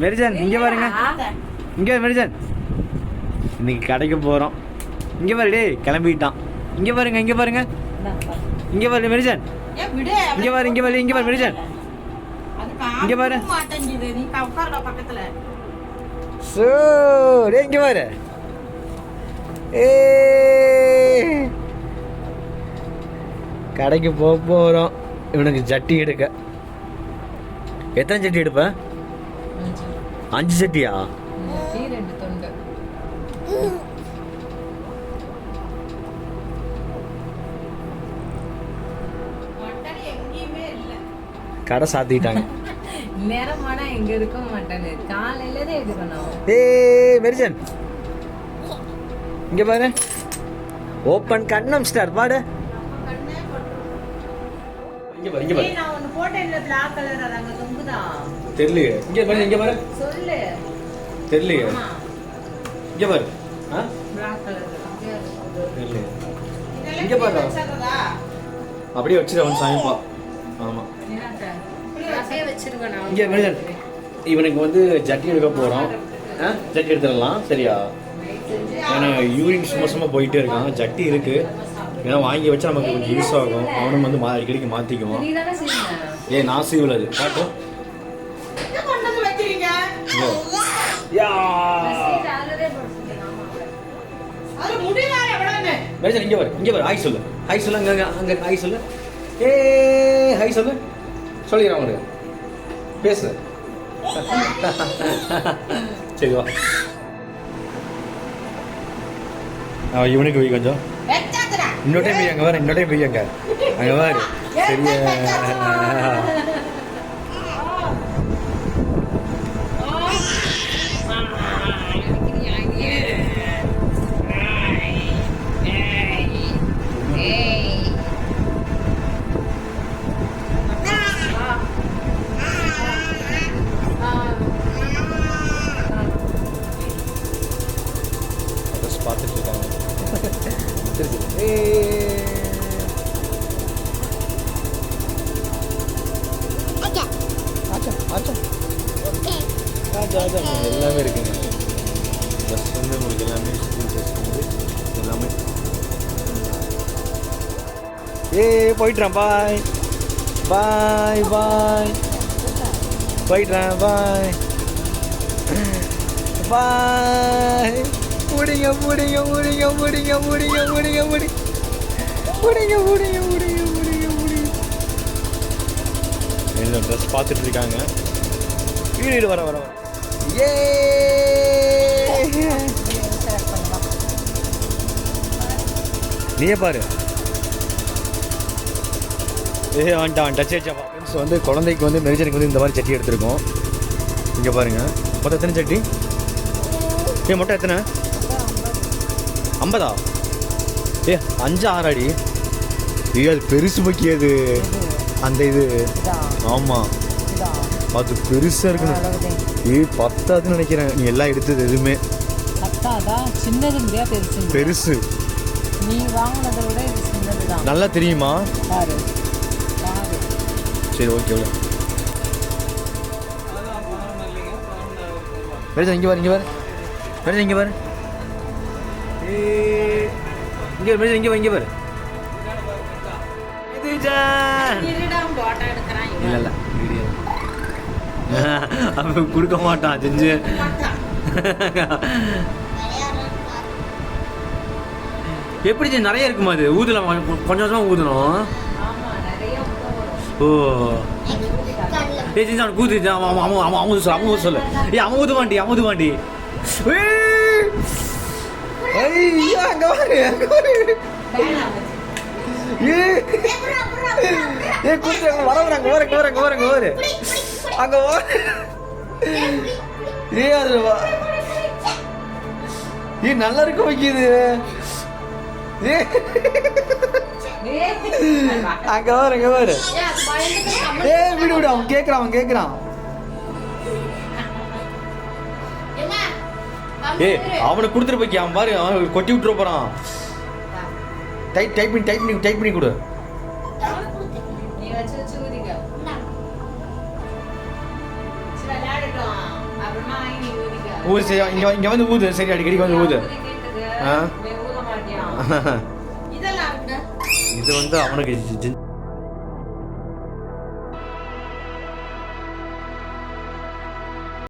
மெரிஜன் இங்கே பாருங்க. இங்கே மெரிஜன். இன்னைக்கு கடைக்கு போகிறோம் இங்கே பாரு டேய் கிளம்பிட்டான். இங்கே பாருங்க இங்கே பாருங்க. இங்கே பாரு மெரிஜன். இங்கே பாரு இங்கே பாரு இங்கே பாரு மெரிஜன். இங்க பாரு. சோ இங்கே பாரு. ஏ. கடைக்கு போக போகிறோம் இவனுக்கு ஜட்டி எடுக்க. எத்தனை ஜட்டி எடுப்ப? அஞ்சு சட்டியா? ரெண்டு தொண்டு. மட்டன் கடை சாத்திட்டாங்க. நேரமானா எங்க இருக்க மாட்டேன்னு காலையில தான் எடுக்கணும் ஏய் மெரிஜன் இங்க பாரு. ஓப்பன் கண்ணம் ஸ்டார் பாடு இங்க பாரு இங்க ஏய், நான் ஒண்ணு போட்டேன் இல்ல பிளாக் கலர் அங்க தொங்குதான் தெரியலையே. இங்க பாரு இங்க பாரு. சொல்லு. தெரியலையே. ஆமா. இங்க பாரு. ஆ? தெரியலையே. இங்க பாரு. அப்படியே வச்சிரு அவன் சாயப்பா ஆமா. அப்படியே வச்சிருக்கணும் இங்க மெரிஜன் இவனுக்கு வந்து ஜட்டி எடுக்க போறோம் ஆ? ஜட்டி எடுத்துடலாம். சரியா? ஏன்னா யூரின் சும்மா சும்மா போயிட்டே இருக்கான். ஜட்டி இருக்கு. ஏன்னா வாங்கி வச்சா நமக்கு கொஞ்சம் யூஸ் ஆகும். அவனும் வந்து அடிக்கடிக்கு செய்யணும் ஏ நான் சீவில் அது. காட்டும் என்ன கொண்டு வந்து வைக்கிறீங்க யா. அது முடி வேற எவ்வளவு மேரேஜ் இங்கே வர இங்கே வர. ஹாய் சொல்லு. ஹாய் சொல்லு அங்கே அங்கே ஹாய் சொல்லு. ஏ ஹாய் சொல்லு. சொல்லிடுறேன் அவனுக்கு பேசு. சரி வா. இவனுக்கு வை கொஞ்சம். இன்னொரு டைம் போய் அங்கே வர இன்னொரு டைம் போய் அங்கே. அங்கே வர சரியா. பார்த்துட்டு இருக்காங்க ஆச்சா எல்லாமே இருக்குங்க ட்ரெஸ் வந்து உங்களுக்கு எல்லாமே ஸ்கூல் ட்ரெஸ் வந்து எல்லாமே ஏ போயிட்டுறேன் பாய் பாய் பாய் போயிட்டுறேன் பாய் பாய் முடிங்க முடிங்க முடிங்க முடிங்க முடிங்க முடிங்க முடி முடிங்க முடிங்க முடிங்க முடிங்க முடிங்க என்ன ட்ரெஸ் பார்த்துட்டு இருக்காங்க வீடு வீடு வர வர வர. ஏ! நீயே பாரு. ஏ வந்துட்டான் வந்துட்டா சரி சரி ஃப்ரெண்ட்ஸ் வந்து குழந்தைக்கு வந்து மெரிஜனுக்கு வந்து இந்த மாதிரி சட்டி எடுத்திருக்கோம். இங்கே பாருங்க. மொத்தம் எத்தனை சட்டி? ஏ மொட்டை எத்தனை? ஐம்பதா? ஏ அஞ்சு ஆறு அடி ஏ அது பெருசு பக்கி அது. அந்த இது. ஆமாம் அது பெருசாக இருக்குன்னு ஏ பத்தாதுன்னு நினைக்கிறேன். நீ எல்லாம் எடுத்தது எதுவுமே. பெருசு பெருசு. நீ வாங்கினதை விட நல்லா தெரியுமா? சரி ஓகே ஓகே. மெரிஜன் இங்கே பாரு இங்கே பாரு. இங்கே பாரு. இங்கே மெரிஜன் இங்கே இங்கே பாரு இல்லை இல்லை வீடியோ அவன் கொடுக்க மாட்டான் செஞ்சு எப்படி நிறைய இருக்குமா அது ஊதலாம் கொஞ்சம் கொஞ்சமாக ஊதணும் ஓ ஏய் செஞ்சு அவன் கூத்து அவன் அவன் அவன் அவன் சொல்லு அவன் ஊது சொல்லு ஏய் அவன் ஊது ஐயா அங்க பாரு அங்க பாரு. ஏய் குடுத்து வர வர அங்க வர வர அங்க வர அங்க வர. அங்க வர ஏய் அது ஏய் நல்லா இருக்கு வைக்கிது. அங்க வர அங்க வர ஏய் விடு விடு அவன் கேக்குறான் அவன் கேக்குறான். ஏய் அவனுக்கு கொடுத்துட்டு போய்க்கி அவன் பாரு அவன் கொட்டி விட்டுற போறான். டைப் டைப் பண்ணி டைப் பண்ணி டைப் பண்ணி கொடு. ஊதிக்க சரி இங்க இங்க வந்து ஊது சரி அடிக்கடி வந்து ஊது. இது வந்து அவனுக்கு